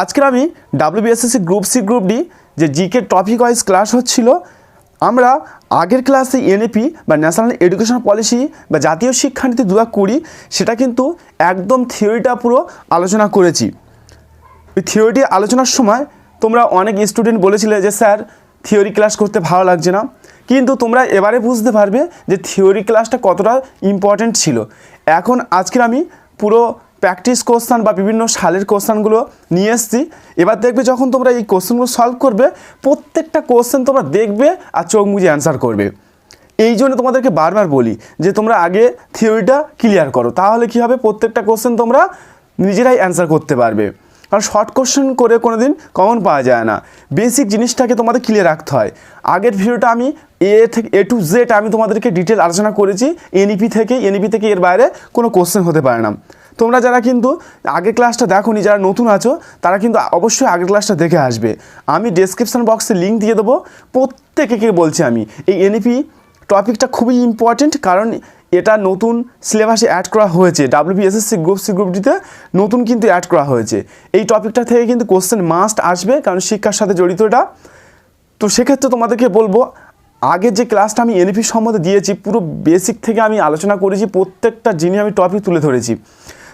আজকের আমি WBSSC group C group D যে জিকে টপিক ওয়াইজ ক্লাস হচ্ছিল, আমরা আগের ক্লাসে এনএপি বা ন্যাশনাল এডুকেশন পলিসি বা জাতীয় শিক্ষানীতি দু কুড়ি, সেটা কিন্তু একদম থিওরিটা পুরো আলোচনা করেছি। ওই থিওরিটি আলোচনার সময় তোমরা অনেক স্টুডেন্ট বলেছিলে যে, স্যার থিওরি ক্লাস করতে ভালো লাগছে না। কিন্তু তোমরা এবারে বুঝতে পারবে যে থিওরি ক্লাসটা কতটা ইম্পর্ট্যান্ট ছিল। এখন আজকের আমি পুরো প্র্যাকটিস কোশ্চান বা বিভিন্ন সালের কোশ্চানগুলো নিয়ে এসছি। এবার দেখবে যখন তোমরা এই কোশ্চেনগুলো সলভ করবে, প্রত্যেকটা কোশ্চেন তোমরা দেখবে আর চোখ মুজে অ্যান্সার করবে। এই জন্য তোমাদেরকে বারবার বলি যে তোমরা আগে থিওরিটা ক্লিয়ার করো, তাহলে কী হবে? প্রত্যেকটা কোশ্চেন তোমরা নিজেরাই অ্যান্সার করতে পারবে। কারণ শর্ট কোশ্চেন করে কোনো দিন কমন পাওয়া যায় না। বেসিক জিনিসটাকে তোমাদের ক্লিয়ার রাখতে হয়। আগের ভিডিওটা আমি এ থেকে এ টু জেড আমি তোমাদেরকে ডিটেল আলোচনা করেছি। এনইপি থেকে এনইপি থেকে এর বাইরে কোনো কোশ্চেন হতে পারে না। তোমরা যারা কিন্তু আগের ক্লাসটা দেখোনি, যারা নতুন আছো, তারা কিন্তু অবশ্যই আগের ক্লাসটা দেখে আসবে। আমি ডেসক্রিপশন বক্সে লিঙ্ক দিয়ে দেবো। প্রত্যেকে বলছি আমি, এই এনইপি টপিকটা খুবই ইম্পর্টেন্ট কারণ এটা নতুন সিলেবাসে অ্যাড করা হয়েছে। ডাব্লিউবিএসএসসি গ্রুপ সি গ্রুপ ডিতে নতুন কিন্তু অ্যাড করা হয়েছে। এই টপিকটা থেকে কিন্তু কোশ্চেন মাস্ট আসবে কারণ শিক্ষার সাথে জড়িত এটা। তো সেক্ষেত্রে তোমাদেরকে বলব আগের যে ক্লাসটা আমি এনএপি সম্বন্ধে দিয়েছি, পুরো বেসিক থেকে আমি আলোচনা করেছি, প্রত্যেকটা জিনিস আমি টপিক তুলে ধরেছি।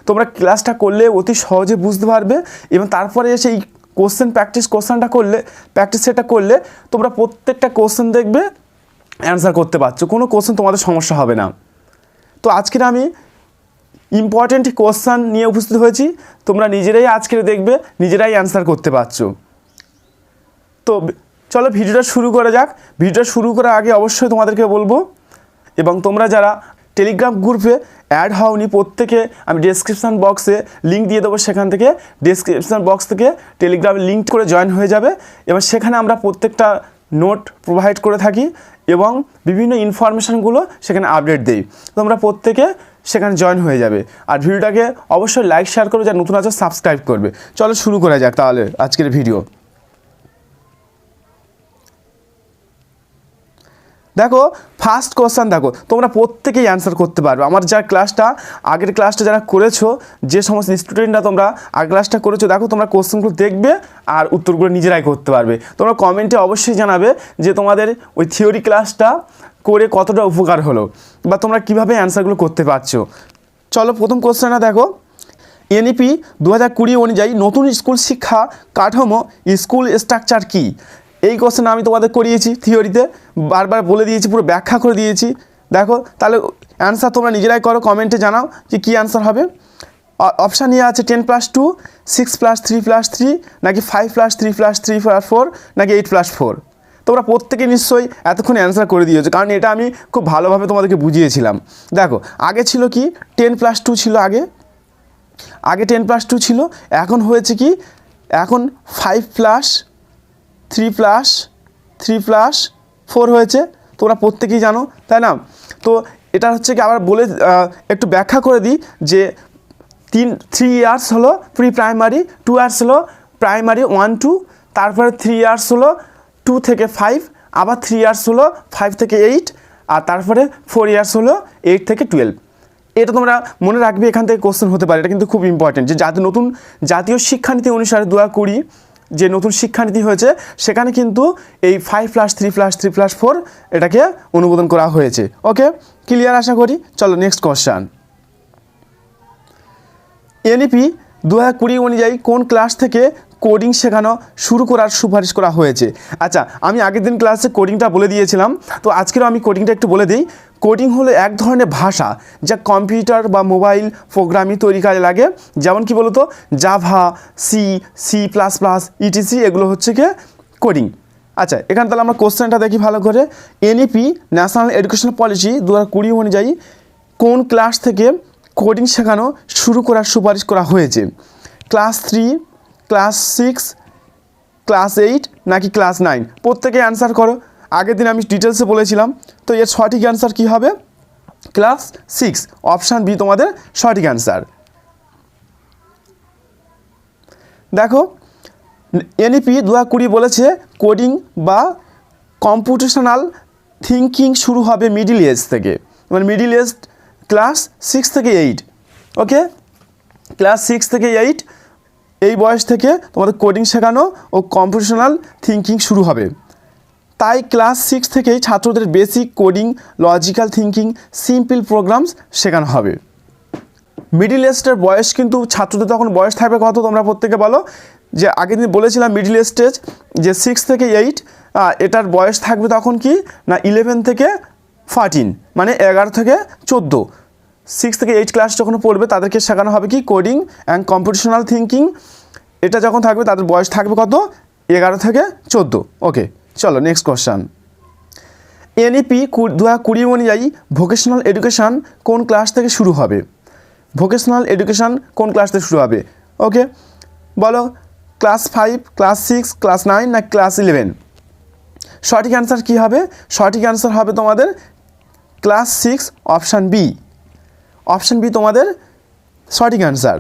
তোমরা ক্লাসটা করলে অতি সহজে বুঝতে পারবে এবং তারপরে এসে এই কোশ্চেন প্র্যাকটিস কোশ্চেনটা করলে প্র্যাকটিস সেটা করলে তোমরা প্রত্যেকটা কোশ্চেন দেখবে অ্যান্সার করতে পারছ। কোনো কোশ্চেন তোমাদের সমস্যা হবে না। তো আজকের আমি ইম্পর্ট্যান্ট কোশ্চান নিয়ে উপস্থিত হয়েছি। তোমরা নিজেরাই আজকের দেখবে, নিজেরাই অ্যান্সার করতে পারছ। তো চলো ভিডিওটা শুরু করা যাক। ভিডিওটা শুরু করার আগে অবশ্যই তোমাদেরকে বলব এবং তোমরা যারা টেলিগ্রাম গ্রুপে অ্যাড হওনি। প্রত্যেকে আমি ডেসক্রিপশান বক্সে লিঙ্ক দিয়ে দেবো। সেখান থেকে ডেসক্রিপশান বক্স থেকে টেলিগ্রামে লিঙ্ক করে জয়েন হয়ে যাবে। এবং সেখানে আমরা প্রত্যেকটা নোট প্রোভাইড করে থাকি এবং বিভিন্ন ইনফরমেশানগুলো সেখানে আপডেট দিই। তোমরা প্রত্যেকে সেখানে জয়েন হয়ে যাবে। আর ভিডিওটাকে অবশ্যই লাইক শেয়ার করবে। যারা নতুন আছে সাবস্ক্রাইব করবে। চলো শুরু করা যাক তাহলে আজকের ভিডিও দেখো ফার্স্ট কোশ্চেন দেখো, তোমরা প্রত্যেকেই অ্যান্সার করতে পারবে। আমার যার ক্লাসটা আগের ক্লাসটা যারা করেছ, যে সমস্ত স্টুডেন্টরা তোমরা আগের ক্লাসটা করেছ, দেখো তোমরা কোশ্চেনগুলো দেখবে আর উত্তরগুলো নিজেরাই করতে পারবে। তোমরা কমেন্টে অবশ্যই জানাবে যে তোমাদের ওই থিওরি ক্লাসটা করে কতটা উপকার হলো বা তোমরা কীভাবে অ্যান্সারগুলো করতে পারছ। চলো, প্রথম কোশ্চেনটা দেখো। এনইপি দু হাজার কুড়ি অনুযায়ী নতুন স্কুল শিক্ষা কাঠামো স্কুল স্ট্রাকচার কী? এই কোশ্চেন আমি তোমাদের করিয়েছি থিওরিতে বারবার বলে দিয়েছি, পুরো ব্যাখ্যা করে দিয়েছি। দেখো, তাহলে অ্যান্সার তোমরা নিজেরাই করো কমেন্টে জানাও যে কী অ্যান্সার হবে। অপশান ইয়ে আছে ten plus two six plus three plus three নাকি five plus three plus three plus four নাকি এইট প্লাস ফোর তোমরা প্রত্যেকে নিশ্চয়ই এতক্ষণ অ্যান্সার করে দিয়েছ, কারণ এটা আমি খুব ভালোভাবে তোমাদেরকে বুঝিয়েছিলাম। দেখো, আগে ছিল কি টেন প্লাস টু ছিল আগে। আগে টেন প্লাস টু ছিল, এখন হয়েছে কি, এখন five plus three plus three plus four হয়েছে। তোমরা প্রত্যেকেই জানো, তাই না? তো এটা হচ্ছে কি আবার বলে একটু ব্যাখ্যা করে দিই যে তিন থ্রি ইয়ার্স হলো প্রি প্রাইমারি টু ইয়ার্স হলো প্রাইমারি ওয়ান টু তারপরে থ্রি ইয়ার্স হলো টু থেকে ফাইভ আবার থ্রি ইয়ার্স হলো ফাইভ থেকে এইট আর তারপরে ফোর ইয়ার্স হলো এইট থেকে টুয়েলভ এটা তোমরা মনে রাখবে এখান থেকে কোশ্চেন হতে পারে, এটা কিন্তু খুব ইম্পর্টেন্ট যে জাতীয় নতুন জাতীয় শিক্ষানীতি অনুসারে দু কুড়ি যে নতুন শিক্ষানীতি হয়েছে, সেখানে কিন্তু এই five plus three plus three plus four এটাকে অনুমোদন করা হয়েছে। ওকে ক্লিয়ার আশা করি? চলো নেক্সট কোশ্চান এনইপি দু হাজার কুড়ি অনুযায়ী কোন ক্লাস থেকে কোডিং শেখানো শুরু করার সুপারিশ করা হয়েছে? আচ্ছা আমি আগের দিন ক্লাসে কোডিংটা বলে দিয়েছিলাম, তো আজকেরও আমি কোডিংটা একটু বলে দিই। কোডিং হলো এক ধরনের ভাষা যা কম্পিউটার বা মোবাইল প্রোগ্রামিং তৈরি কাজে লাগে। যেমন কি বলতো? Java C C plus plus ETC এগুলো হচ্ছে কি কোডিং। আচ্ছা এখানে তাহলে আমরা কোশ্চেনটা দেখি ভালো করে। এনইপি ন্যাশনাল এডুকেশনাল পলিসি দু হাজার কুড়ি অনুযায়ী কোন ক্লাস থেকে কোডিং শেখানো শুরু করার সুপারিশ করা হয়েছে? Class three, class six, class eight নাকি ক্লাস নাইন? প্রত্যেকে অ্যান্সার করো। আগের দিন আমি ডিটেলসে বলেছিলাম। তো এর সঠিক অ্যান্সার কী হবে? ক্লাস সিক্স অপশান বি তোমাদের সঠিক অ্যান্সার দেখো এনইপি দু কুড়ি বলেছে কোডিং বা কম্পিউটেশনাল থিঙ্কিং শুরু হবে মিডিল এজ থেকে। মানে মিডিল এজ ক্লাস সিক্স থেকে এইট ওকে ক্লাস সিক্স থেকে এইট এই বয়স থেকে তোমাদের কোডিং শেখানো ও কম্পিটিশনাল থিঙ্কিং শুরু হবে। তাই ক্লাস সিক্স থেকেই ছাত্রদের basic coding, logical thinking simple programs শেখানো হবে। মিডিল এজটার বয়স কিন্তু ছাত্রদের তখন বয়স থাকবে কত তোমরা প্রত্যেকে বলো? যে আগের দিন বলেছিলাম মিডিল স্টেজ যে সিক্স থেকে এইট এটার বয়স থাকবে তখন কি? না, ইলেভেন থেকে ফার্টিন মানে এগারো থেকে চোদ্দ। সিক্স থেকে এইট ক্লাস যখন পড়বে, তাদেরকে শেখানো হবে কি? কোডিং অ্যান্ড কম্পিটিশনাল থিঙ্কিং এটা যখন থাকবে, তাদের বয়স থাকবে কত? এগারো থেকে চোদ্দ। ওকে। চলো নেক্সট কোশ্চান এনইপি দু হাজার কুড়ি অনুযায়ী ভোকেশনাল এডুকেশান কোন ক্লাস থেকে শুরু হবে? ভোকেশনাল এডুকেশান কোন ক্লাস থেকে শুরু হবে? ওকে বলো class five class six class nine না ক্লাস ইলেভেন সঠিক অ্যান্সার কী হবে? সঠিক অ্যান্সার হবে তোমাদের class six option B option B তোমাদের সঠিক অ্যান্সার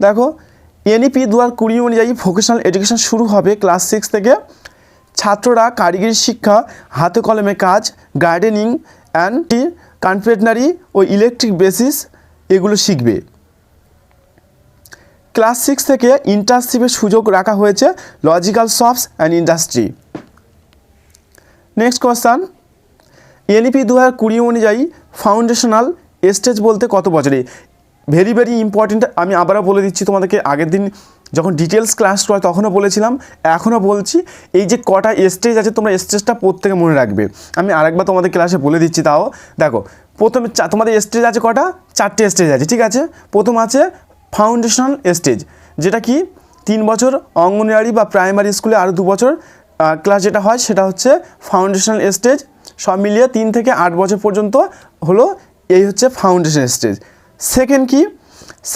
দেখো এনইপি দু হাজার কুড়ি অনুযায়ী ভোকেশনাল এডুকেশন শুরু হবে ক্লাস সিক্স থেকে। ছাত্ররা কারিগরি শিক্ষা, হাতে কলমে কাজ, গার্ডেনিং অ্যান্ড কনফেটনারি ও ইলেকট্রিক বেসিস এগুলো শিখবে। ক্লাস সিক্স থেকে ইন্টার্নশিপের সুযোগ রাখা হয়েছে logical shops and industry next question NEP দু হাজার কুড়ি অনুযায়ী ফাউন্ডেশনাল স্টেজ বলতে কত বছরে? ভেরি ভেরি ইম্পর্টেন্ট আমি আবারও বলে দিচ্ছি তোমাদেরকে আগের দিন যখন ডিটেলস ক্লাস করে তখনও বলেছিলাম, এখনও বলছি, এই যে কটা স্টেজ আছে, তোমরা স্টেজটা প্রত্যেকে মনে রাখবে। আমি আরেকবার তোমাদের ক্লাসে বলে দিচ্ছি তাও। দেখো, প্রথমে তোমাদের স্টেজ আছে কটা? চারটে স্টেজ আছে, ঠিক আছে? প্রথম আছে ফাউন্ডেশনাল স্টেজ যেটা কি? তিন বছর অঙ্গনওয়াড়ি বা প্রাইমারি স্কুলে আরও দু বছর ক্লাস যেটা হয়, সেটা হচ্ছে ফাউন্ডেশনাল স্টেজ সব মিলিয়ে তিন থেকে আট বছর পর্যন্ত হলো, এই হচ্ছে ফাউন্ডেশন স্টেজ সেকেন্ড কি?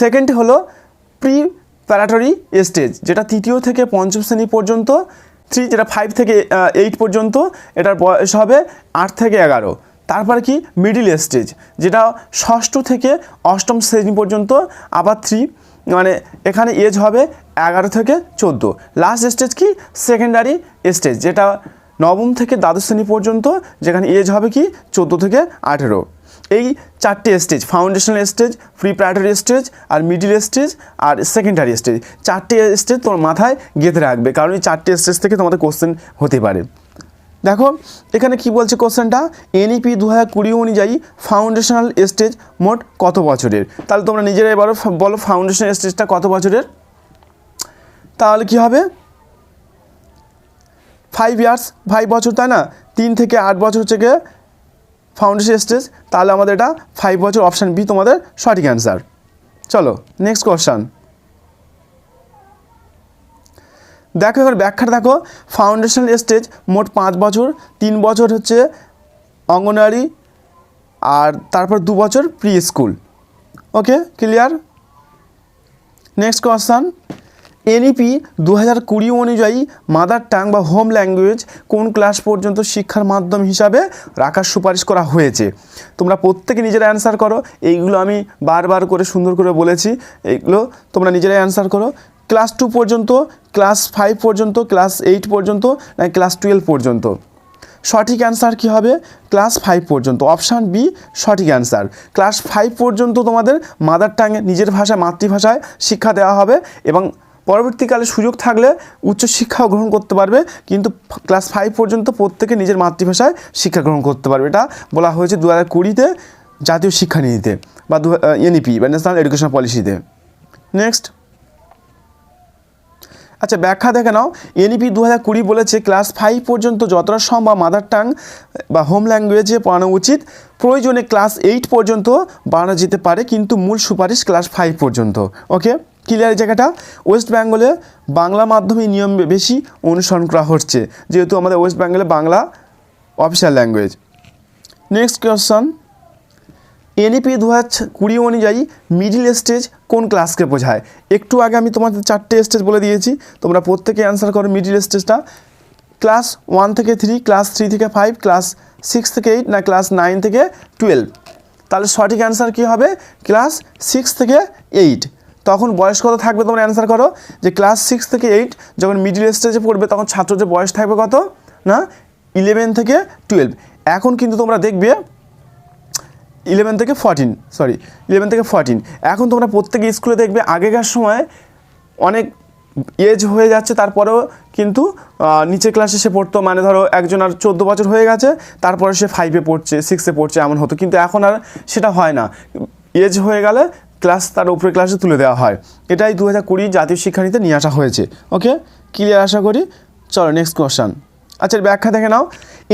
সেকেন্ড হলো প্রি প্যারাটরি স্টেজ যেটা তৃতীয় থেকে পঞ্চম শ্রেণি পর্যন্ত থ্রি যেটা ফাইভ থেকে এইট পর্যন্ত, এটার বয়স হবে আট থেকে এগারো। তারপরে কি? মিডিল স্টেজ যেটা ষষ্ঠ থেকে অষ্টম শ্রেণি পর্যন্ত, আবার থ্রি মানে এখানে এজ হবে এগারো থেকে চোদ্দ। লাস্ট স্টেজ কি? সেকেন্ডারি স্টেজ যেটা নবম থেকে দ্বাদশ শ্রেণি পর্যন্ত, যেখানে এজ হবে কি? চোদ্দ থেকে আঠেরো। এই চারটে stage foundational stage preparatory stage আর মিডিল স্টেজ আর সেকেন্ডারি স্টেজ চারটে স্টেজ তোমার মাথায় গেঁথে রাখবে, কারণ এই চারটে স্টেজ থেকে তোমাদের কোশ্চেন হতে পারে। দেখো, এখানে কি বলছে কোশ্চেনটা এনইপি দু হাজার কুড়ি অনুযায়ী ফাউন্ডেশনাল স্টেজ মোট কত বছরের? তাহলে তোমরা নিজেরাই বলো বলো ফাউন্ডেশনাল স্টেজটা কত বছরের? তাহলে কি হবে? ফাইভ ইয়ার্স ফাইভ বছর, তাই না? তিন থেকে আট বছর গিয়ে ফাউন্ডেশন স্টেজ তাহলে আমাদের এটা ফাইভ বছর অপশান বি তোমাদের সঠিক অ্যান্সার চলো নেক্সট কোশ্চান দেখো, এবার ব্যাখ্যাটা দেখো। ফাউন্ডেশন স্টেজ মোট পাঁচ বছর, তিন বছর হচ্ছে অঙ্গনওয়াড়ি, আর তারপর দু বছর preschool okay clear next question NEP দু হাজার কুড়ি অনুযায়ী মাদার টাং বা হোম ল্যাঙ্গুয়েজ কোন ক্লাস পর্যন্ত শিক্ষার মাধ্যম হিসাবে রাখার সুপারিশ করা হয়েছে? তোমরা প্রত্যেকে নিজেরা অ্যান্সার করো। এইগুলো আমি বারবার করে সুন্দর করে বলেছি। এইগুলো তোমরা নিজেরাই অ্যান্সার করো। ক্লাস টু পর্যন্ত ক্লাস ফাইভ পর্যন্ত ক্লাস এইট পর্যন্ত না ক্লাস টুয়েলভ পর্যন্ত? সঠিক অ্যান্সার কী হবে? ক্লাস ফাইভ পর্যন্ত। অপশান বি সঠিক অ্যান্সার ক্লাস ফাইভ পর্যন্ত তোমাদের মাদার টাঙে নিজের ভাষায়, মাতৃভাষায় শিক্ষা দেওয়া হবে এবং পরবর্তীকালে সুযোগ থাকলে উচ্চশিক্ষাও গ্রহণ করতে পারবে, কিন্তু ক্লাস ফাইভ পর্যন্ত প্রত্যেকে নিজের মাতৃভাষায় শিক্ষা গ্রহণ করতে পারবে। এটা বলা হয়েছে দু হাজার কুড়িতে জাতীয় শিক্ষানীতিতে বা দু এনইপি, বা ন্যাশনাল এডুকেশন পলিসিতে নেক্সট আচ্ছা ব্যাখ্যা দেখে নাও। এনইপি দু হাজার কুড়ি বলেছে, ক্লাস ফাইভ পর্যন্ত যতটা সম্ভব মাদার টাং বা হোম ল্যাঙ্গুয়েজে পড়ানো উচিত। প্রয়োজনে ক্লাস এইট পর্যন্ত বাড়ানো যেতে পারে, কিন্তু মূল সুপারিশ ক্লাস ফাইভ পর্যন্ত। ওকে ক্লিয়ার জায়গাটা? ওয়েস্ট বেঙ্গলে বাংলা মাধ্যমে নিয়ম বেশি অনুসরণ করা হচ্ছে, যেহেতু আমাদের ওয়েস্ট বেঙ্গলে Bangla official language next question NEP দু হাজার কুড়ি অনুযায়ী মিডিল স্টেজ কোন ক্লাসকে বোঝায়? একটু আগে আমি তোমাদের চারটে স্টেজ বলে দিয়েছি, তোমরা প্রত্যেকে অ্যান্সার করো মিডিল স্টেজটা ক্লাস ওয়ান থেকে থ্রি ক্লাস থ্রি থেকে ফাইভ ক্লাস সিক্স থেকে এইট না ক্লাস নাইন থেকে টুয়েলভ তাহলে সঠিক অ্যান্সার কী হবে? ক্লাস সিক্স থেকে এইট তখন বয়স কত থাকবে তোমরা অ্যান্সার করো? যে ক্লাস সিক্স থেকে এইট যখন মিডিল স্টেজে পড়বে, তখন ছাত্রদের বয়স থাকবে কত? না? ইলেভেন থেকে টুয়েলভ এখন কিন্তু তোমরা দেখবে ইলেভেন থেকে ফর্টিন সরি ইলেভেন থেকে ফর্টিন এখন তোমরা প্রত্যেক স্কুলে দেখবে, আগেকার সময় অনেক এজ হয়ে যাচ্ছে, তারপরেও কিন্তু নিচের ক্লাসে সে পড়তো মানে ধরো একজন আর চোদ্দ বছর হয়ে গেছে, তারপরে সে ফাইভে পড়ছে সিক্সে পড়ছে, এমন হতো। কিন্তু এখন আর সেটা হয় না। এজ হয়ে গেলে ক্লাস তার উপরে ক্লাসে তুলে দেওয়া হয়। এটাই দু হাজার কুড়ি জাতীয় শিক্ষানীতিতে নিয়ে আসা হয়েছে। ওকে ক্লিয়ার আশা করি? চলো নেক্সট কোশ্চান আচ্ছা ব্যাখ্যা দেখে নাও।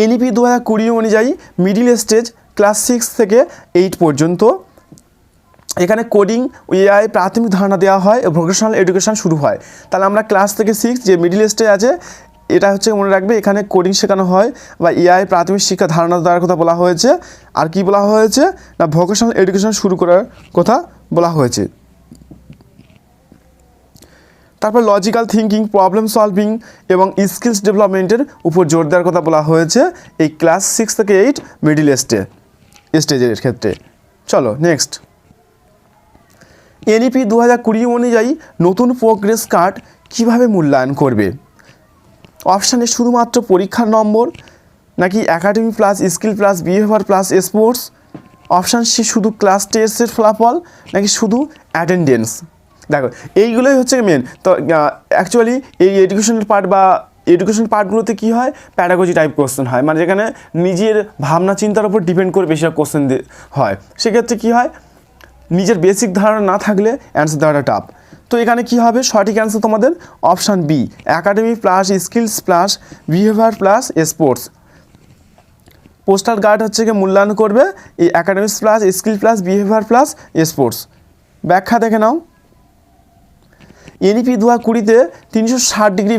এনইপি দু হাজার কুড়ি অনুযায়ী মিডিল স্টেজ ক্লাস সিক্স থেকে এইট পর্যন্ত এখানে কোডিং এআই প্রাথমিক ধারণা দেওয়া হয় ভোকেশনাল এডুকেশন শুরু হয়। তাহলে আমরা ক্লাস থেকে সিক্স যে মিডিল স্টেজ আছে এটা হচ্ছে মনে রাখবে, এখানে কোডিং শেখানো হয় বা এআই প্রাথমিক শিক্ষা ধারণা দেওয়ার কথা বলা হয়েছে। আর কি বলা হয়েছে? না ভোকেশনাল এডুকেশন শুরু করার কথা বলা হয়েছে। তারপর লজিক্যাল থিঙ্কিং প্রবলেম সলভিং এবং স্কিলস ডেভেলপমেন্টের উপর জোর দেওয়ার কথা বলা হয়েছে এই ক্লাস সিক্স থেকে এইট মিডিল স্টে স্টেজের ক্ষেত্রে। চলো নেক্সট এনইপি দু হাজার কুড়ি অনুযায়ী নতুন প্রোগ্রেস কার্ড কীভাবে মূল্যায়ন করবে? অপশানে শুধুমাত্র পরীক্ষার নম্বর, নাকি academy plus skill plus behaviour plus sports option C শুধু ক্লাস টেস্টের ফলাফল, নাকি শুধু অ্যাটেন্ডেন্স দেখো, এইগুলোই হচ্ছে মেন তো অ্যাকচুয়ালি এই এডুকেশনাল পার্ট বা এডুকেশন পার্টগুলোতে কী হয়? প্যাডাগজি টাইপ কোশ্চেন হয়। মানে যেখানে নিজের ভাবনা, চিন্তার উপর ডিপেন্ড করে বেশিরভাগ কোশ্চেন হয়। সেক্ষেত্রে কী হয়? নিজের বেসিক ধারণা না থাকলে অ্যান্সার দেওয়াটা টাফ তো এখানে কি হবে? সঠিক অ্যান্সার তোমাদের option B academy plus skills plus behaviour plus sports postal গার্ড হচ্ছে গিয়ে মূল্যায়ন করবে, এই academics plus skill plus behaviour plus sports ব্যাখ্যা দেখে নাও। এনইপি দু হাজার কুড়িতে তিনশো ষাট ডিগ্রি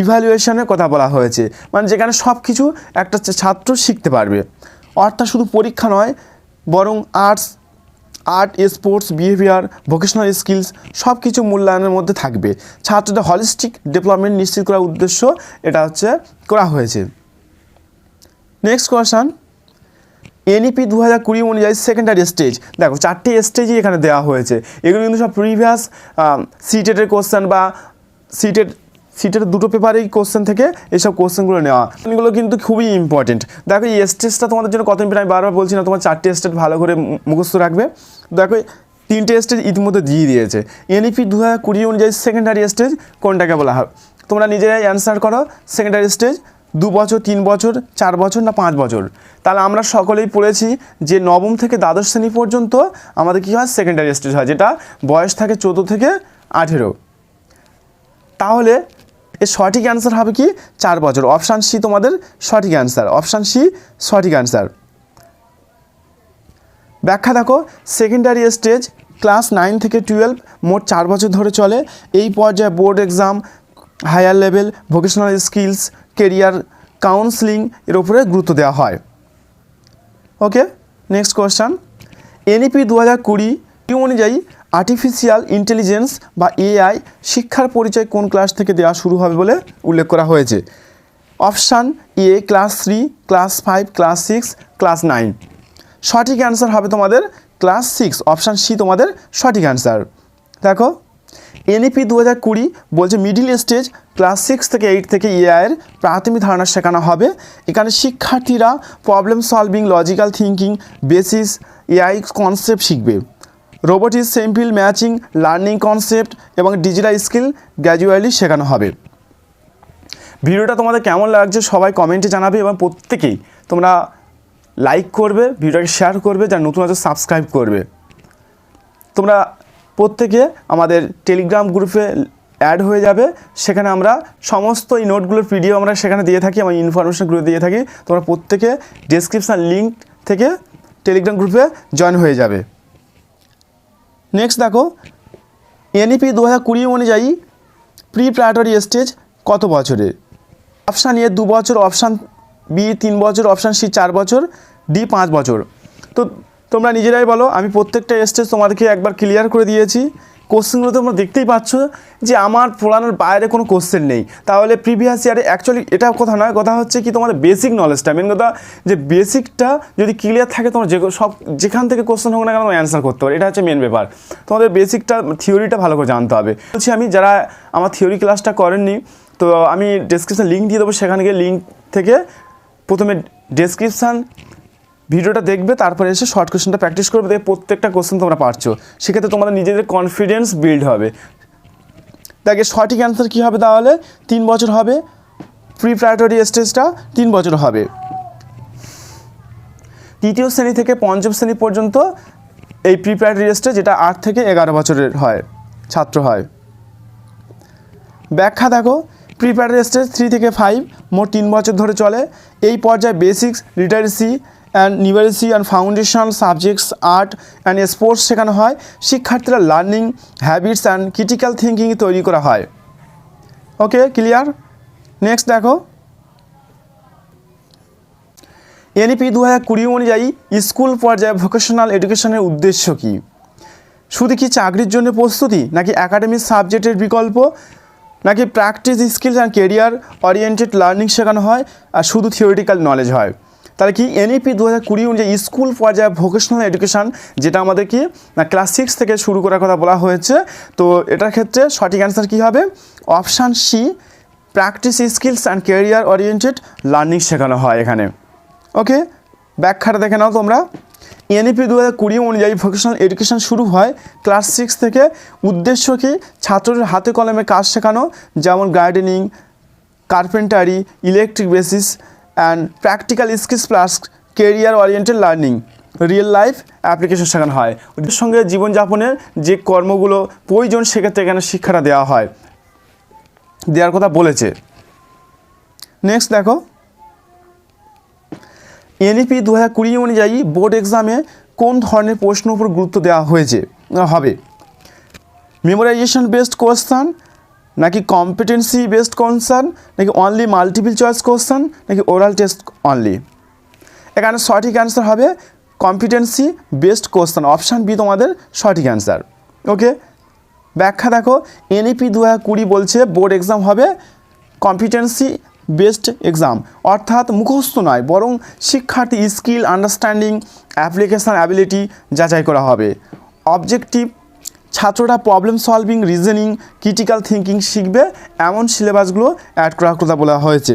ইভ্যালুয়েশনের কথা বলা হয়েছে। মানে যেখানে সব কিছু একটা ছাত্র শিখতে পারবে। অর্থাৎ শুধু পরীক্ষা নয়, বরং arts art, sports, behaviour vocational skills সব কিছু মূল্যায়নের মধ্যে থাকবে। ছাত্রদের হলিস্টিক ডেভেলপমেন্ট নিশ্চিত করার উদ্দেশ্য এটা হচ্ছে করা হয়েছে। নেক্সট কোয়েশন এনইপি দু হাজার কুড়ি অনুযায়ী সেকেন্ডারি স্টেজ দেখো, চারটে স্টেজই এখানে দেওয়া হয়েছে। এগুলো কিন্তু সব প্রিভিয়াস সিটেটের কোশ্চেন বা সিটেড সিটের দুটো পেপারেই কোশ্চেন থেকে এইসব কোশ্চেনগুলো নেওয়া। এগুলো কিন্তু খুবই ইম্পর্টেন্ট দেখো এই স্টেজটা তোমাদের জন্য কত ইম্পর্টেন্ট আমি বারবার বলছি না, তোমার চারটে স্টেট ভালো করে মুখস্থ রাখবে। দেখো তিনটে স্টেজ ইতিমধ্যে দিয়ে দিয়েছে। এনইপি দু হাজার কুড়ি অনুযায়ী সেকেন্ডারি স্টেজ কোনটাকে বলা হয়? তোমরা নিজেরাই অ্যান্সার করো সেকেন্ডারি স্টেজ দু বছর, তিন বছর, চার বছর না পাঁচ বছর? তাহলে আমরা সকলেই পড়েছি যে নবম থেকে দ্বাদশ শ্রেণি পর্যন্ত আমাদের কী হয়? সেকেন্ডারি স্টেজ হয়, যেটা বয়স থাকে চোদ্দ থেকে আঠেরো। তাহলে এর সঠিক অ্যান্সার হবে কি? চার বছর। অপশান সি তোমাদের সঠিক অ্যান্সার অপশান সি সঠিক অ্যান্সার ব্যাখ্যা দেখো সেকেন্ডারি স্টেজ ক্লাস নাইন থেকে টুয়েলভ মোট চার বছর ধরে চলে। এই পর্যায়ে board exam higher level vocational skills career counselling এর উপরে গুরুত্ব দেওয়া হয়। ওকে নেক্সট কোয়েশ্চান এনইপি দু হাজার কুড়ি অনুযায়ী আর্টিফিশিয়াল ইন্টেলিজেন্স বা এআই শিক্ষার পরিচয় কোন ক্লাস থেকে দেওয়া শুরু হবে বলে উল্লেখ করা হয়েছে? Option A class three class five class six class nine সঠিক অ্যান্সার হবে তোমাদের ক্লাস সিক্স অপশান সি তোমাদের সঠিক অ্যান্সার দেখো এনইপি দু হাজার কুড়ি বলছে মিডিল স্টেজ ক্লাস সিক্স থেকে এইট থেকে এআইয়ের প্রাথমিক ধারণা শেখানো হবে। এখানে শিক্ষার্থীরা problem solving logical thinking basics AI concept শিখবে। Robotics simple matching, learning concept এবং ডিজিটাল স্কিল গ্র্যাজুয়ালি শেখানো হবে। ভিডিওটা তোমাদের কেমন লাগছে সবাই কমেন্টে জানাবে এবং প্রত্যেকেই তোমরা লাইক করবে, ভিডিওটাকে শেয়ার করবে, যারা নতুন আছে সাবস্ক্রাইব করবে। তোমরা প্রত্যেকে আমাদের টেলিগ্রাম গ্রুপে অ্যাড হয়ে যাবে। সেখানে আমরা সমস্ত এই নোটগুলোর পিডিএফ আমরা সেখানে দিয়ে থাকি, আমার ইনফরমেশনগুলো দিয়ে থাকি। তোমরা প্রত্যেকে ডেসক্রিপশান লিঙ্ক থেকে টেলিগ্রাম গ্রুপে জয়েন হয়ে যাবে। নেক্সট দেখো এনইপি দু হাজার কুড়ি অনুযায়ী প্রি প্রাইটারি স্টেজ কত বছরের? অপশান এ দু বছর অপশান বি তিন বছর অপশান সি চার বছর ডি পাঁচ বছর। তো তোমরা নিজেরাই বলো, আমি প্রত্যেকটা স্টেজ তোমাদেরকে একবার ক্লিয়ার করে দিয়েছি। কোশ্চেনগুলো তোমরা দেখতেই পাচ্ছ যে আমার পড়ানোর বাইরে কোনো কোশ্চেন নেই। তাহলে প্রিভিয়াস ইয়ারে অ্যাকচুয়ালি এটা কথা নয়, কথা হচ্ছে কি তোমাদের বেসিক নলেজটা মেন কথা যে বেসিকটা যদি ক্লিয়ার থাকে তোমার যে সব যেখান থেকে কোশ্চেন হোক না কেন তোমার অ্যান্সার করতে পারো, এটা হচ্ছে মেন ব্যাপার। তোমাদের বেসিকটা থিওরিটা ভালো করে জানতে হবে। বলছি আমি, যারা আমার থিওরি ক্লাসটা করেননি, তো আমি ডেসক্রিপশান লিঙ্ক দিয়ে দেবো, সেখানে গিয়ে লিঙ্ক থেকে প্রথমে ডেসক্রিপশান ভিডিওটা দেখবে, তারপরে এসে শর্ট কোশ্চেনটা প্র্যাকটিস করবে, দেখবে প্রত্যেকটা কোশ্চেন তোমরা পারছ। সেক্ষেত্রে তোমাদের নিজেদের কনফিডেন্স বিল্ড হবে। দেখে সঠিক অ্যান্সার কী হবে তাহলে? তিন বছর হবে। প্রিপারেটরি স্টেজটা তিন বছর হবে। তৃতীয় শ্রেণি থেকে পঞ্চম শ্রেণি পর্যন্ত এই প্রিপারেটরি স্টেজ যেটা আট থেকে এগারো বছরের হয়, ছাত্র হয়। ব্যাখ্যা দেখো প্রিপারেটরি স্টেজ থ্রি থেকে ফাইভ মোট তিন বছর ধরে চলে। এই পর্যায়ে basics literacy and numeracy and foundation subjects art and sports শেখানো হয়। শিক্ষার্থীরা learning habits and critical thinking তৈরি করা হয়। ওকে ক্লিয়ার নেক্সট দেখো। এনইপি দু হাজার কুড়ি অনুযায়ী স্কুল পর্যায়ে ভোকেশনাল এডুকেশনের উদ্দেশ্য কী? শুধু কি চাকরির জন্য প্রস্তুতি, নাকি একাডেমিক সাবজেক্টের বিকল্প, নাকি practice skills and career oriented learning শেখানো হয়, আর শুধু থিওরিটিক্যাল নলেজ হয়? তাহলে কি এনইপি দু হাজার কুড়ি অনুযায়ী স্কুল পর্যায়ে ভোকেশনাল এডুকেশন যেটা আমাদের কি না ক্লাস সিক্স থেকে শুরু করার কথা বলা হয়েছে, তো এটার ক্ষেত্রে সঠিক অ্যান্সার কী হবে? Option C practice skills and career oriented learning শেখানো হয় এখানে। ওকে ব্যাখ্যাটা দেখে নাও তোমরা। এনইপি দু হাজার কুড়ি অনুযায়ী ভোকেশনাল এডুকেশন শুরু হয় ক্লাস সিক্স থেকে। উদ্দেশ্য কি? ছাত্রদের হাতে কলমে কাজ শেখানো, যেমন gardening carpentry electric basics and practical skills plus career oriented learning real life application শেখানো হয়। ওদের সঙ্গে জীবনযাপনের যে কর্মগুলো প্রয়োজন, সেক্ষেত্রে এখানে শিক্ষাটা দেওয়া হয়। দেওয়ার কথা বলেছে। নেক্সট দেখো। এনইপি দু হাজার কুড়ি অনুযায়ী বোর্ড এক্সামে কোন ধরনের প্রশ্ন উপর গুরুত্ব দেওয়া হয়েছে? হবে। মেমোরাইজেশন বেসড কোয়েশ্চান নাকি কম্পিটেন্সি বেসড কোয়েশ্চান নাকি অনলি মাল্টিপল চয়েস কোয়েশ্চান নাকি ওরাল টেস্ট অনলি এখানে সঠিক অ্যান্সার হবে competency based question option B তোমাদের সঠিক অ্যান্সার ওকে ব্যাখ্যা দেখো এনইপি দু হাজার কুড়ি বলছে বোর্ড এক্সাম হবে কম্পিটেন্সি বেসড এক্সাম অর্থাৎ মুখস্থ নয়, বরং শিক্ষার্থী স্কিল আন্ডারস্ট্যান্ডিং অ্যাপ্লিকেশান অ্যাবিলিটি যাচাই করা হবে। অবজেক্টিভ ছাত্ররা problem solving reasoning critical thinking শিখবে। এমন সিলেবাসগুলো অ্যাড করার কথা বলা হয়েছে।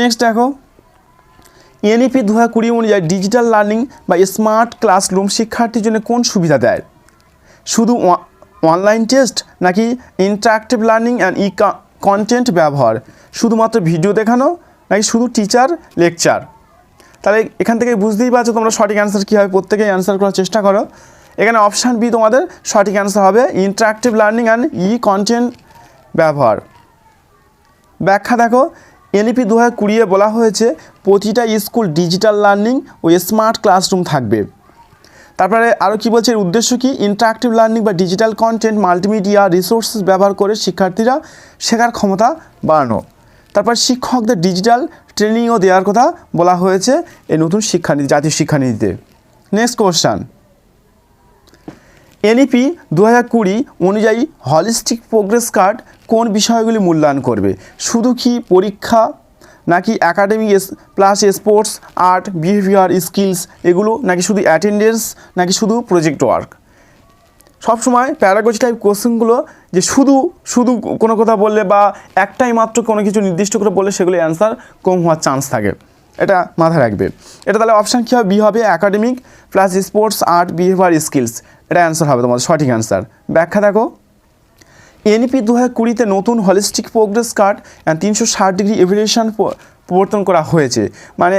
নেক্সট দেখো। এনইপি দু হাজার কুড়ি অনুযায়ী ডিজিটাল লার্নিং বা স্মার্ট ক্লাসরুম শিক্ষার্থীর জন্য কোন সুবিধা দেয়? শুধু অনলাইন টেস্ট নাকি interactive learning and E content ব্যবহার? শুধুমাত্র ভিডিও দেখানো নাকি শুধু টিচার লেকচার তাহলে এখান থেকে বুঝতেই পারছ তোমরা সঠিক অ্যান্সার কী হবে প্রত্যেকেই অ্যান্সার করার চেষ্টা করো। এখানে অপশান বি তোমাদের সঠিক অ্যান্সার হবে interactive learning and E content ব্যবহার। ব্যাখ্যা দেখো এনইপি দু হাজার কুড়িয়ে বলা হয়েছে প্রতিটা স্কুল ডিজিটাল লার্নিং ও স্মার্ট ক্লাসরুম থাকবে। তারপরে আরও কী বলছে, এর উদ্দেশ্য কি? ইন্টারাক্টিভ লার্নিং বা ডিজিটাল কন্টেন্ট মাল্টিমিডিয়া রিসোর্সেস ব্যবহার করে শিক্ষার্থীরা শেখার ক্ষমতা বাড়ানো। তারপর শিক্ষকদের ডিজিটাল ট্রেনিংও দেওয়ার কথা বলা হয়েছে এই নতুন শিক্ষানীতি, জাতীয় শিক্ষানীতিতে। নেক্সট কোশ্চান এনইপি দু হাজার কুড়ি অনুযায়ী হলিস্টিক প্রোগ্রেস কার্ড কোন বিষয়গুলি মূল্যায়ন করবে? শুধু কি পরীক্ষা, নাকি academic plus sports art behaviour skills এগুলো, নাকি শুধু অ্যাটেন্ডেন্স নাকি শুধু প্রজেক্ট ওয়ার্ক সবসময় প্যারাগজি টাইপ কোশ্চেনগুলো যে শুধু শুধু কোনো কথা বললে বা একটাই মাত্র কোনো কিছু নির্দিষ্ট করে বললে সেগুলো অ্যান্সার কম হওয়ার চান্স থাকে। এটা মাথায় রাখবে। এটা তাহলে অপশান কী হবে? বি হবে academic plus sports art behaviour skills এটা অ্যান্সার হবে তোমাদের, সঠিক অ্যান্সার ব্যাখ্যা দেখো। এনপি দু হাজার কুড়িতে নতুন হলিস্টিক প্রোগ্রেস কার্ড অ্যান্ড তিনশো ষাট ডিগ্রি এভিডেশন প্রবর্তন করা হয়েছে। মানে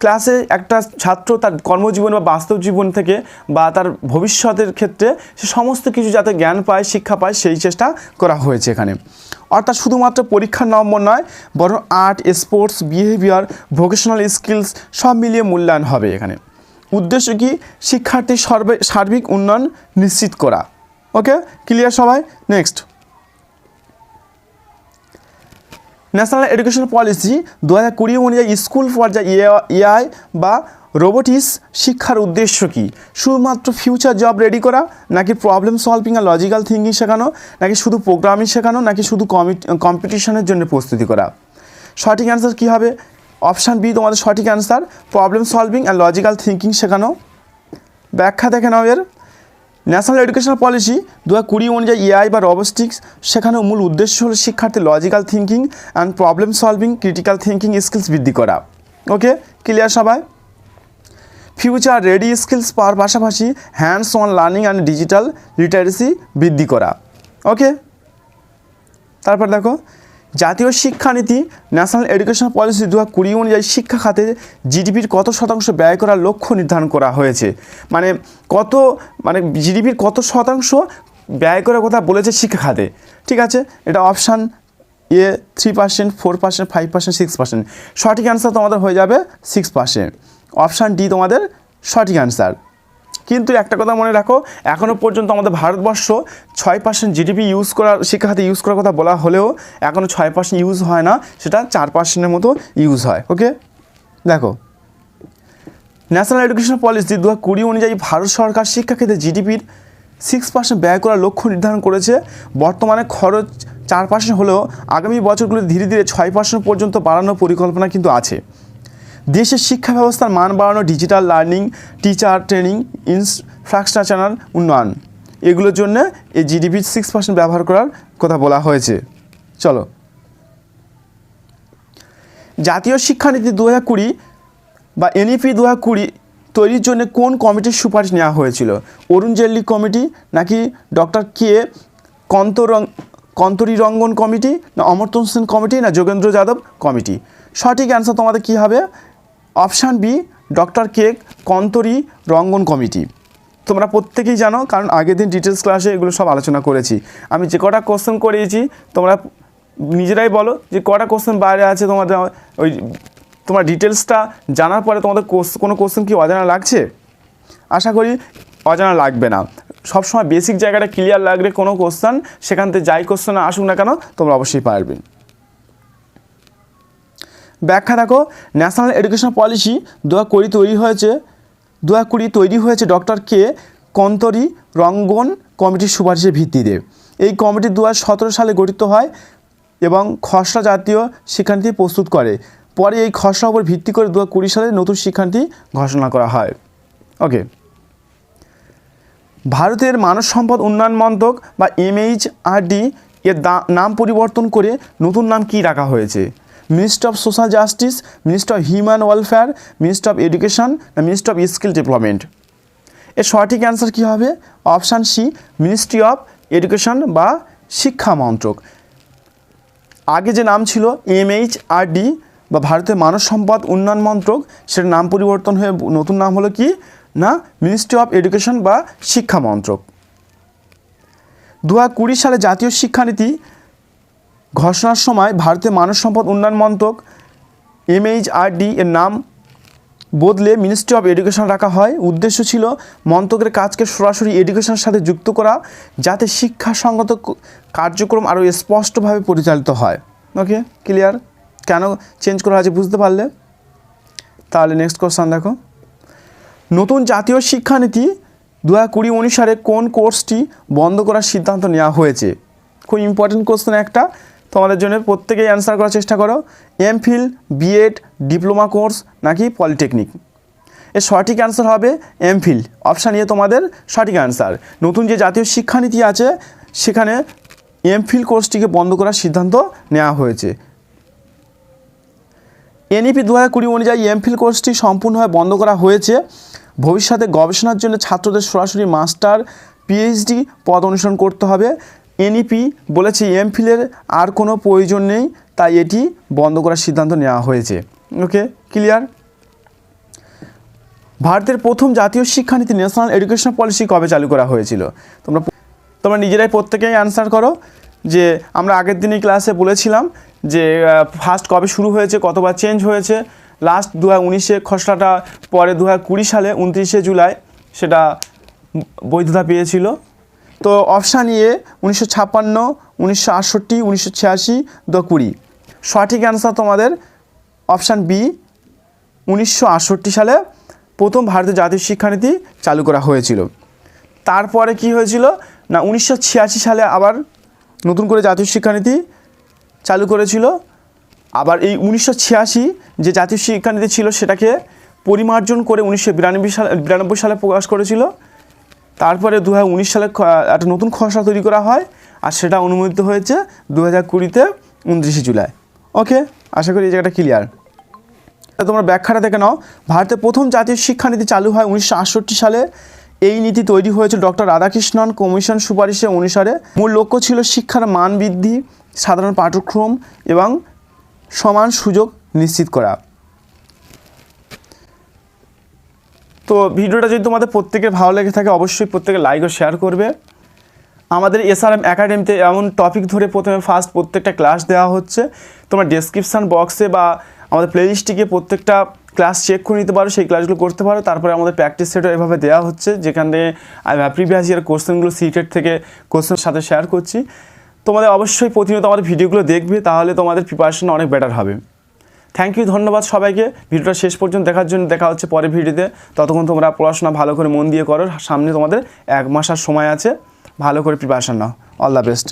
ক্লাসে একটা ছাত্র তার কর্মজীবন বা বাস্তব জীবন থেকে বা তার ভবিষ্যতের ক্ষেত্রে সে সমস্ত কিছু যাতে জ্ঞান পায়, শিক্ষা পায়, সেই চেষ্টা করা হয়েছে এখানে। অর্থাৎ শুধুমাত্র পরীক্ষার নম্বর নয়, বরং art sports behaviour vocational skills সব মিলিয়ে মূল্যায়ন হবে এখানে। উদ্দেশ্য কি? শিক্ষার্থীর সর্বে সার্বিক উন্নয়ন নিশ্চিত করা। ওকে ক্লিয়ার সবাই? নেক্সট ন্যাশনাল এডুকেশন পলিসি দু হাজার কুড়ি অনুযায়ী স্কুল পর্যায়ে এআই বা রোবোটিক্স শিক্ষার উদ্দেশ্য কী? শুধুমাত্র ফিউচার জব রেডি করা, নাকি প্রবলেম সলভিং আর লজিক্যাল থিঙ্কিং শেখানো, নাকি শুধু প্রোগ্রামিং শেখানো, নাকি শুধু কম্পিটিশনের জন্য প্রস্তুতি করা? সঠিক অ্যান্সার কী হবে? অপশান বি তোমাদের সঠিক answer problem solving and logical thinking শেখানো। ব্যাখ্যা দেখে নাও এর। ন্যাশনাল এডুকেশনাল পলিসি দু হাজার কুড়ি অনুযায়ী এআই বা রোবোটিক্স শেখানোর মূল উদ্দেশ্য হল শিক্ষার্থীর logical thinking and problem solving critical thinking skills বৃদ্ধি করা। ওকে ক্লিয়ার সবাই? ফিউচার রেডি স্কিলস পাওয়ার পাশাপাশি hands on learning and digital literacy বৃদ্ধি করা। ওকে তারপর দেখো জাতীয় শিক্ষানীতি ন্যাশনাল এডুকেশন পলিসি দু হাজার কুড়ি অনুযায়ী শিক্ষা খাতে জিডিপির কত শতাংশ ব্যয় করার লক্ষ্য নির্ধারণ করা হয়েছে? মানে কত মানে জিডিপির কত শতাংশ ব্যয় করার কথা বলেছে শিক্ষা খাতে? ঠিক আছে? এটা option A three percent four percent five percent six percent সঠিক অ্যান্সার তোমাদের হয়ে যাবে সিক্স পার্সেন্ট অপশান ডি তোমাদের সঠিক অ্যান্সার কিন্তু একটা কথা মনে রাখো এখনও পর্যন্ত আমাদের ভারতবর্ষ ছয় পার্সেন্ট জিডিপি ইউজ করার শিক্ষা খাতে ইউজ করার কথা বলা হলেও এখনও ছয় পার্সেন্ট ইউজ হয় না, সেটা চার পার্সেন্টের মতো ইউজ হয় ওকে দেখো ন্যাশনাল এডুকেশন পলিসি দু হাজার কুড়ি অনুযায়ী ভারত সরকার শিক্ষাক্ষেত্রে জিডিপির সিক্স পার্সেন্ট ব্যয় করার লক্ষ্য নির্ধারণ করেছে। বর্তমানে খরচ চার পার্সেন্ট হলেও আগামী বছরগুলোতে ধীরে ধীরে ছয় পার্সেন্ট পর্যন্ত বাড়ানোর পরিকল্পনা কিন্তু আছে। দেশের শিক্ষা ব্যবস্থার মান বাড়ানো digital learning teacher training infrastructure উন্নয়ন। এগুলোর জন্য এই জিডিপির সিক্স পার্সেন্ট ব্যবহার করার কথা বলা হয়েছে। চলো। জাতীয় শিক্ষানীতি দু হাজার কুড়ি বা এনইপি দু হাজার কুড়ি তৈরির জন্য কোন কমিটির সুপারিশ নেওয়া হয়েছিল? অরুণ জেটলি কমিটি নাকি ডক্টর কে কন্তরং কন্তরী রঙ্গন কমিটি না অমর্ত্য সেন কমিটি না যোগেন্দ্র যাদব কমিটি? সঠিক অ্যান্সার তোমাদের কী হবে? Option B, doctor K Kasturirangan committee. তোমরা প্রত্যেকেই জানো, কারণ আগের দিন ডিটেলস ক্লাসে এগুলো সব আলোচনা করেছি। আমি যে কটা কোশ্চেন করিয়েছি, তোমরা নিজেরাই বলো যে কটা কোশ্চেন বাইরে আছে তোমাদের ওই তোমার ডিটেলসটা জানার পরে তোমাদের কোনো কোশ্চেন কি অজানা লাগছে? আশা করি অজানা লাগবে না। সবসময় বেসিক জায়গাটা ক্লিয়ার লাগলে কোনো কোশ্চেন, সেখান থেকে যাই কোশ্চেন আসুক না কেন, তোমরা অবশ্যই পারবে। ব্যাখ্যা দেখো ন্যাশনাল এডুকেশন পলিসি দু কুড়ি তৈরি হয়েছে দু কুড়ি তৈরি হয়েছে ডক্টর কে কন্তরি রঙ্গন কমিটির সুপারিশের ভিত্তিতে। এই কমিটি দু হাজার সতেরো সালে গঠিত হয় এবং খসড়া জাতীয় শিক্ষানীতি প্রস্তুত করে। পরে এই খসড়ার উপর ভিত্তি করে দু হাজার কুড়ি সালে নতুন শিক্ষানীতি ঘোষণা করা হয়। ওকে ভারতের মানব সম্পদ উন্নয়ন মন্ত্রক বা এমএইচআরডি এর নাম পরিবর্তন করে নতুন নাম কী রাখা হয়েছে? Ministry of social justice, ministry of human welfare, ministry of education ministry of skill development. এর সঠিক অ্যান্সার কী হবে? Option C, ministry of education বা শিক্ষা মন্ত্রক। আগে যে নাম ছিল এমএইচআরডি বা ভারতের মানব সম্পদ উন্নয়ন মন্ত্রক, সেটার নাম পরিবর্তন হয়ে নতুন নাম হলো কি? না, মিনিস্ট্রি অফ এডুকেশন বা শিক্ষা মন্ত্রক। দু হাজার কুড়ি সালে জাতীয় শিক্ষানীতি ঘোষণার সময় ভারতের মানব সম্পদ উন্নয়ন মন্ত্রক এমএইচআরডি এর নাম বদলে মিনিস্ট্রি অফ এডুকেশন রাখা হয়। উদ্দেশ্য ছিল মন্ত্রকের কাজকে সরাসরি এডুকেশনের সাথে যুক্ত করা, যাতে শিক্ষাসঙ্গত ক- কার্যক্রম আরও স্পষ্টভাবে পরিচালিত হয়। ওকে ক্লিয়ার কেন চেঞ্জ করা হয়েছে বুঝতে পারলে? তাহলে নেক্সট কোশ্চান দেখো। নতুন জাতীয় শিক্ষানীতি দু হাজার কুড়ি অনুসারে কোন কোর্সটি বন্ধ করার সিদ্ধান্ত নেওয়া হয়েছে? খুব ইম্পর্টেন্ট কোশ্চেন একটা। তোমাদের জন্য প্রত্যেকেই অ্যান্সার করার চেষ্টা করো। এমফিল বিএড ডিপ্লোমা কোর্স নাকি পলিটেকনিক এর সঠিক অ্যান্সার হবে এমফিল অপশান এ তোমাদের সঠিক অ্যান্সার নতুন যে জাতীয় শিক্ষানীতি আছে, সেখানে এমফিল কোর্সটিকে বন্ধ করার সিদ্ধান্ত নেওয়া হয়েছে। এনইপি দু হাজার কুড়ি অনুযায়ী এমফিল কোর্সটি সম্পূর্ণভাবে বন্ধ করা হয়েছে। ভবিষ্যতে গবেষণার জন্য ছাত্রদের সরাসরি মাস্টার পিএইচডি পদ অনুসরণ করতে হবে। এনইপি বলেছে এমফিলের আর কোনো প্রয়োজন নেই, তাই এটি বন্ধ করার সিদ্ধান্ত নেওয়া হয়েছে। Okay, clear? ভারতের প্রথম জাতীয় শিক্ষানীতি ন্যাশনাল এডুকেশন পলিসি কবে চালু করা হয়েছিল? তোমরা তোমরা নিজেরাই প্রত্যেকেই অ্যান্সার করো যে আমরা আগের দিনই ক্লাসে বলেছিলাম যে ফার্স্ট কবে শুরু হয়েছে, কতবার চেঞ্জ হয়েছে লাস্ট দু হাজার উনিশে খসড়াটা পরে দু হাজার কুড়ি সালে উনত্রিশে জুলাই সেটা বৈধতা পেয়েছিল। তো অপশান ইয়ে উনিশশো ছাপ্পান্ন, উনিশশো আটষট্টি, উনিশশো ছিয়াশি দু কুড়ি সঠিক অ্যান্সার তোমাদের অপশান বি, উনিশশো আটষট্টি সালে প্রথম ভারতীয় জাতীয় শিক্ষানীতি চালু করা হয়েছিল। তারপরে কি হয়েছিল? না, উনিশশো ছিয়াশি সালে আবার নতুন করে জাতীয় শিক্ষানীতি চালু করেছিল। আবার এই উনিশশো ছিয়াশি যে জাতীয় শিক্ষানীতি ছিল সেটাকে পরিমার্জন করে উনিশশো বিরানব্বই সালে বিরানব্বই সালে প্রকাশ করেছিল। তারপরে দু হাজার উনিশ সালে একটা নতুন খসড়া তৈরি করা হয়, আর সেটা অনুমোদিত হয়েছে দু হাজার কুড়িতে উনত্রিশে জুলাই। ওকে আশা করি এই জায়গাটা ক্লিয়ার তোমরা ব্যাখ্যাটা দেখে নাও। ভারতের প্রথম জাতীয় শিক্ষানীতি চালু হয় উনিশশো আটষট্টি সালে। এই নীতি তৈরি হয়েছে ডক্টর রাধাকৃষ্ণন কমিশন সুপারিশে অনুসারে। মূল লক্ষ্য ছিল শিক্ষার মান বৃদ্ধি, সাধারণ পাঠ্যক্রম এবং সমান সুযোগ নিশ্চিত করা। তো ভিডিওটা যদি তোমাদের প্রত্যেকের ভালো লেগে থাকে, অবশ্যই প্রত্যেকে লাইক ও শেয়ার করবে। আমাদের এসআরএম একাডেমিতে এমন টপিক ধরে প্রথমে ফার্স্ট প্রত্যেকটা ক্লাস দেওয়া হচ্ছে। তোমরা ডেসক্রিপশান বক্সে বা আমাদের প্লেলিস্টে গিয়ে প্রত্যেকটা ক্লাস চেক করে নিতে পারো, সেই ক্লাসগুলো করতে পারো। তারপরে আমাদের প্র্যাকটিস সেটও এভাবে দেওয়া হচ্ছে, যেখানে প্রিভিয়াস ইয়ার কোশ্চেনগুলো সিটের থেকে কোশ্চেনের সাথে শেয়ার করছি। তোমাদের অবশ্যই প্রতিনিয়ত আমাদের ভিডিওগুলো দেখবে, তাহলে তোমাদের প্রিপারেশন অনেক বেটার হবে। থ্যাংক ইউ ধন্যবাদ সবাইকে। ভিডিওটা শেষ পর্যন্ত দেখার জন্য দেখা হচ্ছে পরে ভিডিওতে। ততক্ষণ তোমরা পড়াশোনা ভালো করে মন দিয়ে করো। সামনে তোমাদের এক মাস আর সময় আছে। ভালো করে preparation now. All the best